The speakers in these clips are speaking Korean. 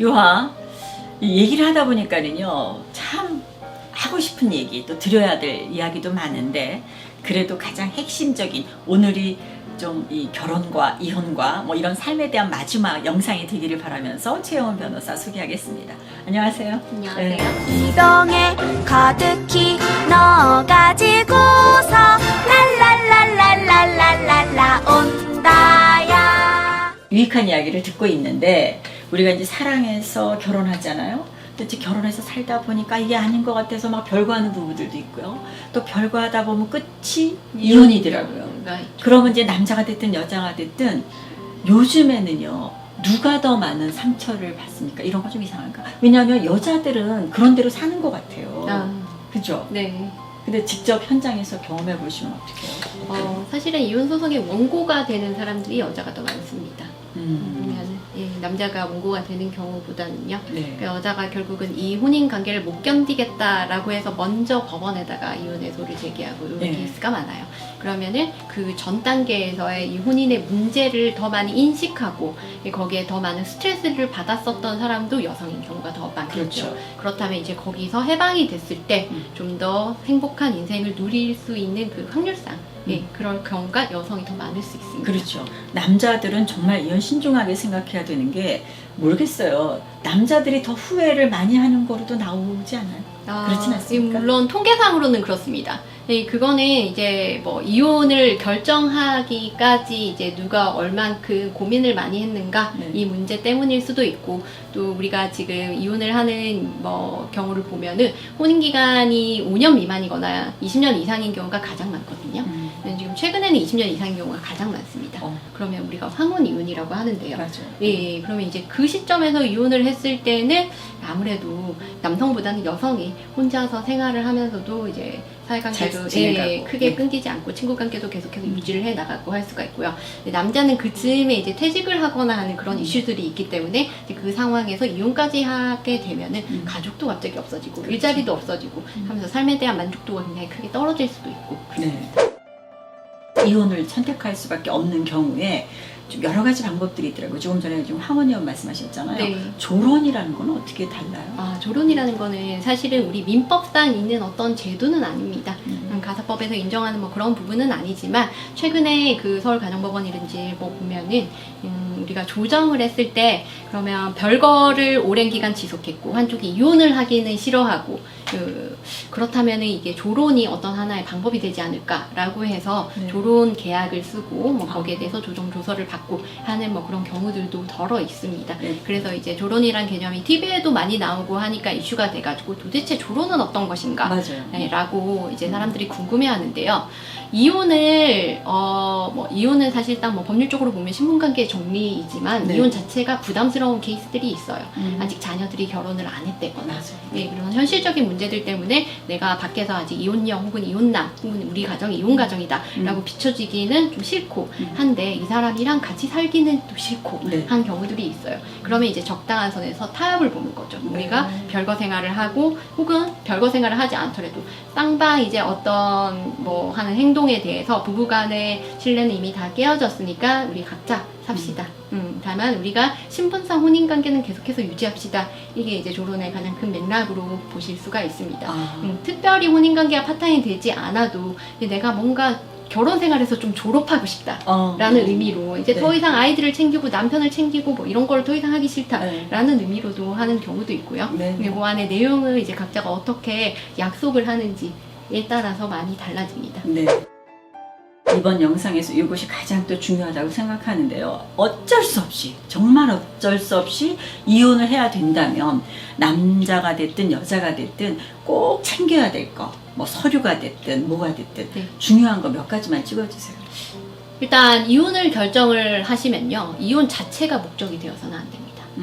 유하 이 얘기를 하다 보니까는요 참 하고 싶은 얘기 또 드려야 될 이야기도 많은데 그래도 가장 핵심적인 오늘이 좀 이 결혼과 이혼과 뭐 이런 삶에 대한 마지막 영상이 되기를 바라면서 최영원 변호사 소개하겠습니다. 안녕하세요. 안녕하세요. 네. 이 병에 가득히 넣어가지고서 랄랄랄랄랄랄랄라 온다야 유익한 이야기를 듣고 있는데 우리가 이제 사랑해서 결혼하잖아요. 근데 결혼해서 살다 보니까 이게 아닌 것 같아서 막 별거하는 부부들도 있고요. 또 별거하다 보면 끝이 이혼이더라고요. 네. 그러면 이제 남자가 됐든 여자가 됐든 요즘에는요 누가 더 많은 상처를 받습니까? 이런 거 좀 이상한가? 왜냐하면 여자들은 그런 대로 사는 것 같아요. 아, 그죠? 네. 근데 직접 현장에서 경험해 보시면 어떡해요? 어, 사실은 이혼 소송의 원고가 되는 사람들이 여자가 더 많습니다. 음, 그러면 예, 남자가 원고가 되는 경우보다는요. 네. 그 여자가 결국은 이 혼인 관계를 못 견디겠다라고 해서 먼저 법원에다가 이혼 해소를 제기하고 이런 네. 케이스가 많아요. 그러면은 그 전 단계에서의 이 혼인의 문제를 더 많이 인식하고 예, 거기에 더 많은 스트레스를 받았었던 사람도 여성인 경우가 더 많겠죠. 그렇죠. 그렇다면 이제 거기서 해방이 됐을 때 음. 좀더 행복한 인생을 누릴 수 있는 그 확률상 예, 음. 그런 경우가 여성이 더 많을 수 있습니다. 그렇죠. 남자들은 정말 이런 신중하게 생각해야 되는 게 모르겠어요. 남자들이 더 후회를 많이 하는 거로도 나오지 않아요? 아, 그렇진 않습니까? 물론 통계상으로는 그렇습니다. 예, 그거는 이제 뭐 이혼을 결정하기까지 이제 누가 얼만큼 고민을 많이 했는가 네. 이 문제 때문일 수도 있고 또 우리가 지금 이혼을 하는 뭐 경우를 보면은 혼인 기간이 5년 미만이거나 20년 이상인 경우가 가장 많거든요. 음, 지금 최근에는 20년 이상인 경우가 가장 많습니다. 어, 그러면 우리가 황혼 이혼이라고 하는데요. 맞아요. 예, 예. 그러면 이제 그 시점에서 이혼을 했을 때는 아무래도 남성보다는 여성이 혼자서 생활을 하면서도 이제 사회관계도. 예, 크게 네. 끊기지 않고 친구 관계도 계속해서 유지를 해 나가고 할 수가 있고요. 남자는 그 즈음에 이제 퇴직을 하거나 하는 그런 음. 이슈들이 있기 때문에 그 상황에서 이혼까지 하게 되면은 음. 가족도 갑자기 없어지고 그렇죠. 일자리도 없어지고 음. 하면서 삶에 대한 만족도가 굉장히 크게 떨어질 수도 있고 네. 이혼을 선택할 수밖에 없는 경우에 좀 여러 가지 방법들이 있더라고요. 조금 전에 지금 황원 의원 말씀하셨잖아요. 네. 조론이라는 건 어떻게 달라요? 아, 조론이라는 거는 사실은 우리 민법상 있는 어떤 제도는 아닙니다. 음, 음, 가사법에서 인정하는 뭐 그런 부분은 아니지만 최근에 그 서울가정법원이든지 뭐 보면은 음, 우리가 조정을 했을 때 그러면 별거를 오랜 기간 지속했고 한쪽이 이혼을 하기는 싫어하고 그, 그렇다면은 이게 조론이 어떤 하나의 방법이 되지 않을까라고 해서 네. 조론 계약을 쓰고 뭐 아. 거기에 대해서 조정 조서를 받고 하는 뭐 그런 경우들도 덜어 있습니다. 네. 그래서 이제 조론이란 개념이 TV에도 많이 나오고 하니까 이슈가 돼가지고 도대체 조론은 어떤 것인가? 맞아요. 네, 라고 이제 사람들이 궁금해하는데요. 이혼을 어 뭐 이혼은 사실상 뭐 법률적으로 보면 신분관계 정리이지만 네. 이혼 자체가 부담스러운 케이스들이 있어요. 음, 아직 자녀들이 결혼을 안 했대거나. 네, 그런 현실적인 문제들 때문에 내가 밖에서 아직 이혼녀 혹은 이혼남 혹은 우리 가정이 이혼 가정이다라고 음. 비춰지기는 좀 싫고 음. 한데 이 사람이랑 같이 살기는 또 싫고 네. 한 경우들이 있어요. 그러면 이제 적당한 선에서 타협을 보는 거죠. 네. 우리가 별거 생활을 하고 혹은 별거 생활을 하지 않더라도 쌍방 이제 어떤 뭐 하는 행동 에 대해서 부부간의 신뢰는 이미 다 깨어졌으니까 우리 각자 삽시다. 음, 다만 우리가 신분상 혼인 관계는 계속해서 유지합시다. 이게 이제 조론의 가장 큰 맥락으로 보실 수가 있습니다. 아, 음, 특별히 혼인 관계가 파탄이 되지 않아도 내가 뭔가 결혼 생활에서 좀 졸업하고 싶다. 어, 라는 의미로 이제 네. 더 이상 아이들을 챙기고 남편을 챙기고 뭐 이런 걸 더 이상 하기 싫다. 네. 라는 의미로도 하는 경우도 있고요. 네. 그리고 그 안에 내용을 이제 각자가 어떻게 약속을 하는지 에 따라서 많이 달라집니다. 네. 이번 영상에서 이것이 가장 또 중요하다고 생각하는데요. 어쩔 수 없이, 정말 어쩔 수 없이 이혼을 해야 된다면 남자가 됐든 여자가 됐든 꼭 챙겨야 될 거, 뭐 서류가 됐든 뭐가 됐든 네. 중요한 거 몇 가지만 찍어주세요. 일단 이혼을 결정을 하시면요. 이혼 자체가 목적이 되어서는 안 됩니다. 음,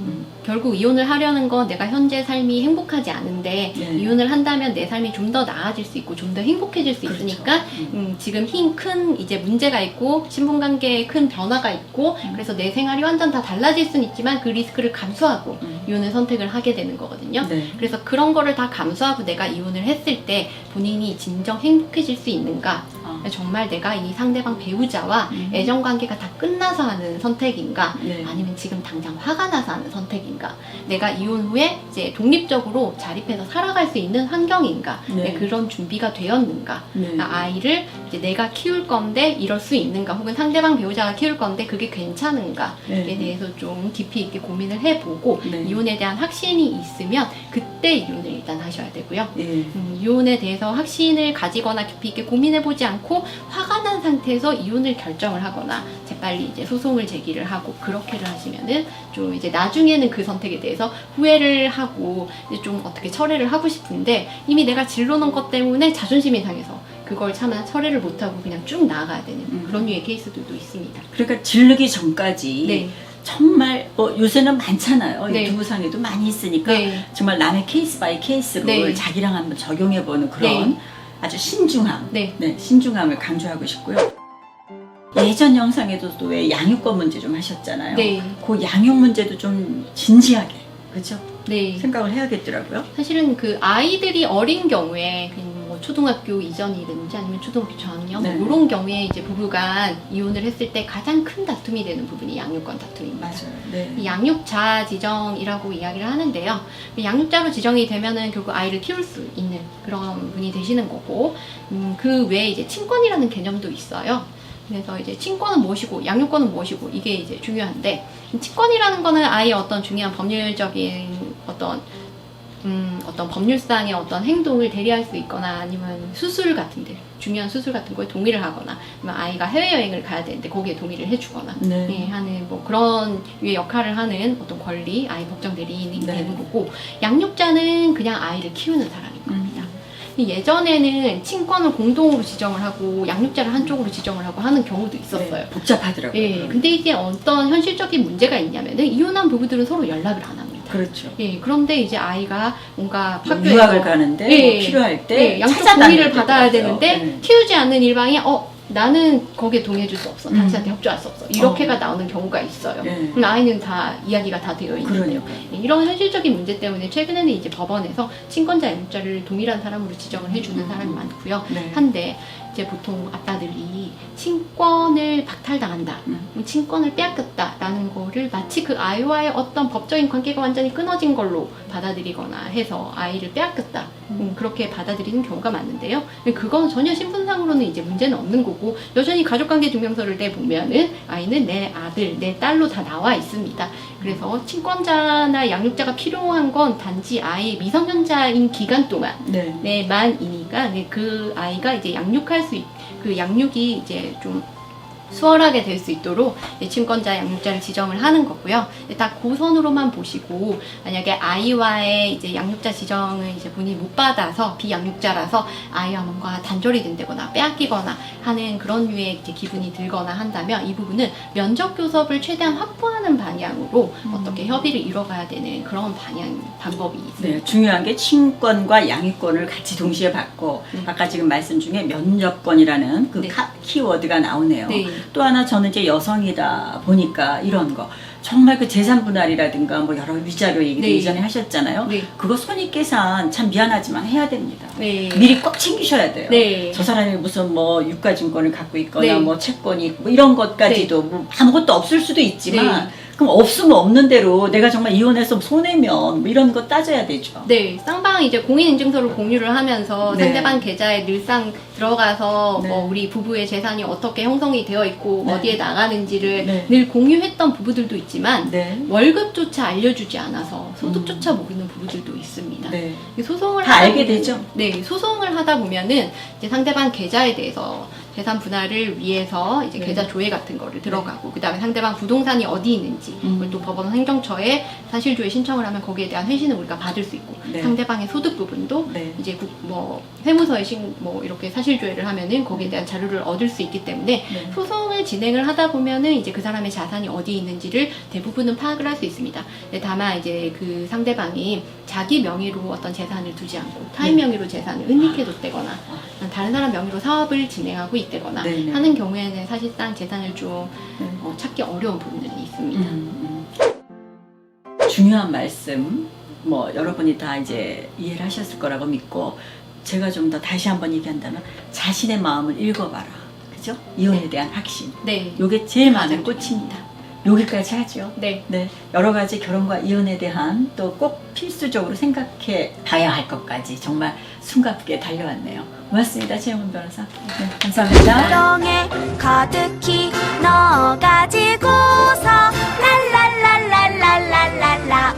음. 결국 이혼을 하려는 건 내가 현재 삶이 행복하지 않은데 네. 이혼을 한다면 내 삶이 좀 더 나아질 수 있고 좀 더 행복해질 수 그렇죠. 있으니까 음. 음, 지금 흰 큰 이제 문제가 있고 신분관계에 큰 변화가 있고 음. 그래서 내 생활이 완전 다 달라질 수는 있지만 그 리스크를 감수하고 음. 이혼을 선택을 하게 되는 거거든요. 네. 그래서 그런 거를 다 감수하고 내가 이혼을 했을 때 본인이 진정 행복해질 수 있는가 어. 정말 내가 이 상대방 배우자와 음. 애정 관계가 다 끝나서 하는 선택인가 네. 아니면 지금 당장 화가 나서 하는 선택인가 내가 이혼 후에 이제 독립적으로 자립해서 살아갈 수 있는 환경인가 네. 네, 그런 준비가 되었는가 네. 그러니까 아이를 이제 내가 키울 건데 이럴 수 있는가 혹은 상대방 배우자가 키울 건데 그게 괜찮은가에 네. 대해서 좀 깊이 있게 고민을 해보고 네. 이혼에 대한 확신이 있으면 그때 이혼을 일단 하셔야 되고요. 예. 음, 이혼에 대해서 확신을 가지거나 깊이 있게 고민해보지 않고 화가 난 상태에서 이혼을 결정을 하거나 재빨리 이제 소송을 제기를 하고 그렇게를 하시면은 좀 이제 나중에는 그 선택에 대해서 후회를 하고 이제 좀 어떻게 철회를 하고 싶은데 이미 내가 질러놓은 것 때문에 자존심이 상해서 그걸 차마 철회를 못하고 그냥 쭉 나아가야 되는 음. 그런 류의 케이스들도 있습니다. 그러니까 지르기 전까지 네. 정말 뭐 요새는 많잖아요. 네. 유튜브상에도 많이 있으니까 네. 정말 남의 케이스 바이 케이스로 네. 자기랑 한번 적용해보는 그런 네. 아주 신중함, 네. 네, 신중함을 강조하고 싶고요. 예전 영상에도 또 왜 양육권 문제 좀 하셨잖아요. 네. 그 양육 문제도 좀 진지하게 그렇죠? 네. 생각을 해야겠더라고요. 사실은 그 아이들이 어린 경우에 뭐 초등학교 이전이든지 아니면 초등학교 저학년 네. 뭐 이런 경우에 이제 부부간 이혼을 했을 때 가장 큰 다툼이 되는 부분이 양육권 다툼입니다. 맞아요. 네. 이 양육자 지정이라고 이야기를 하는데요. 이 양육자로 지정이 되면은 결국 아이를 키울 수 있는 그런 분이 되시는 거고, 음, 그 외에 이제 친권이라는 개념도 있어요. 그래서 이제 친권은 무엇이고 양육권은 무엇이고 이게 이제 중요한데 친권이라는 거는 아이의 어떤 중요한 법률적인 어떤 음, 어떤 법률상의 어떤 행동을 대리할 수 있거나 아니면 수술 같은데 중요한 수술 같은 거에 동의를 하거나 아니면 아이가 해외여행을 가야 되는데 거기에 동의를 해주거나 네. 예, 하는 뭐 그런 유의 역할을 하는 어떤 권리, 아이 법정 대리인이 네. 되는 거고 양육자는 그냥 아이를 키우는 사람인 겁니다. 음. 예전에는 친권을 공동으로 지정을 하고 양육자를 한쪽으로 지정을 하고 하는 경우도 있었어요. 네, 복잡하더라고요. 예, 근데 이게 어떤 현실적인 문제가 있냐면은 이혼한 부부들은 서로 연락을 안 합니다. 그렇죠. 예, 그런데 이제 아이가 뭔가 뭐 학교에서 유학을 가는데 예, 뭐 필요할 때 예, 양쪽 동의를 받아야. 되는데 네. 키우지 않는 일방이 어 나는 거기에 동의해줄 수 없어, 음. 당신한테 협조할 수 없어 이렇게가 어. 나오는 경우가 있어요. 네. 그럼 아이는 다 이야기가 다 되어 있는데요. 그러니까. 이런 현실적인 문제 때문에 최근에는 이제 법원에서 친권자 양육자를 동일한 사람으로 지정을 해주는 음. 사람이 많고요. 네. 한데 이제 보통 아빠들이 친권을 박탈당한다, 음. 음, 친권을 빼앗겼다라는 거를 마치 그 아이와의 어떤 법적인 관계가 완전히 끊어진 걸로 받아들이거나 해서 아이를 빼앗겼다, 음, 그렇게 받아들이는 경우가 많은데요. 그건 전혀 신분상으로는 이제 문제는 없는 거고 여전히 가족관계 증명서를 내 보면은 아이는 내 아들, 내 딸로 다 나와 있습니다. 그래서 친권자나 양육자가 필요한 건 단지 아이 미성년자인 기간 동안 네. 네만이니까 네, 그 아이가 이제 양육할 수, 있, 그 양육이 이제 좀 수월하게 될 수 있도록 친권자 양육자를 지정을 하는 거고요. 다 고선으로만 보시고 만약에 아이와의 이제 양육자 지정을 이제 본인이 못 받아서 비양육자라서 아이와 뭔가 단절이 된다거나 빼앗기거나 하는 그런 류의 이제 기분이 들거나 한다면 이 부분은 면접 교섭을 최대한 확보하는 방향으로 음. 어떻게 협의를 이뤄가야 되는 그런 방향 방법이 있습니다. 네, 중요한 게 친권과 양육권을 같이 동시에 받고 네. 아까 지금 말씀 중에 면접권이라는 그 네. 카- 키워드가 나오네요. 네. 또 하나 저는 이제 여성이다 보니까 이런 거 정말 그 재산 분할이라든가 뭐 여러 위자료 얘기도 네. 예전에 하셨잖아요. 네. 그거 손익 계산 참 미안하지만 해야 됩니다. 네. 미리 꼭 챙기셔야 돼요. 네. 저 사람이 무슨 뭐 유가증권을 갖고 있거나 네. 뭐 채권이 있고 뭐 이런 것까지도 뭐 아무것도 없을 수도 있지만 그럼 없으면 없는 대로 내가 정말 이혼해서 손해면 뭐 이런 거 따져야 되죠. 네, 쌍방 이제 공인인증서를 공유를 하면서 네. 상대방 계좌에 늘상 들어가서 네. 뭐 우리 부부의 재산이 어떻게 형성이 되어 있고 네. 어디에 나가는지를 네. 늘 공유했던 부부들도 있지만 네. 월급조차 알려주지 않아서 소득조차 모르는 부부들도 있습니다. 네. 이 소송을 다 알게 보면- 되죠. 네, 소송을 하다 보면은 이제 상대방 계좌에 대해서 재산 분할을 위해서 이제 네. 계좌 조회 같은 거를 들어가고 그다음에 상대방 부동산이 어디 있는지 음. 그걸 또 법원 행정처에 사실 조회 신청을 하면 거기에 대한 회신을 우리가 받을 수 있고 네. 상대방의 소득 부분도 네. 이제 국- 뭐 세무서에 신, 뭐 이렇게 사실 조회를 하면은 거기에 대한 자료를 얻을 수 있기 때문에 네. 소송을 진행을 하다 보면은 이제 그 사람의 자산이 어디 있는지를 대부분은 파악을 할 수 있습니다. 다만 이제 그 상대방이 자기 명의로 어떤 재산을 두지 않고 타인 네. 명의로 재산을 은닉해뒀다거나 다른 사람 명의로 사업을 진행하고 있 다거나 네, 네. 하는 경우에는 사실상 재산을 좀 네. 어, 찾기 어려운 부분들이 있습니다. 음, 음. 중요한 말씀 뭐 여러분이 다 이제 이해를 하셨을 거라고 믿고 제가 좀 더 다시 한번 얘기한다면 자신의 마음을 읽어봐라. 그죠? 이혼에 대한 확신. 네. 요게 제일 많은 꽃입니다. 여기까지 하죠. 네. 네. 여러 가지 결혼과 이혼에 대한 또 꼭 필수적으로 생각해 봐야 할 것까지 정말 숨가쁘게 달려왔네요. 고맙습니다. 최영훈 변호사. 네, 감사합니다. 사랑에 가득히 넣어가지고서 랄랄랄랄랄랄라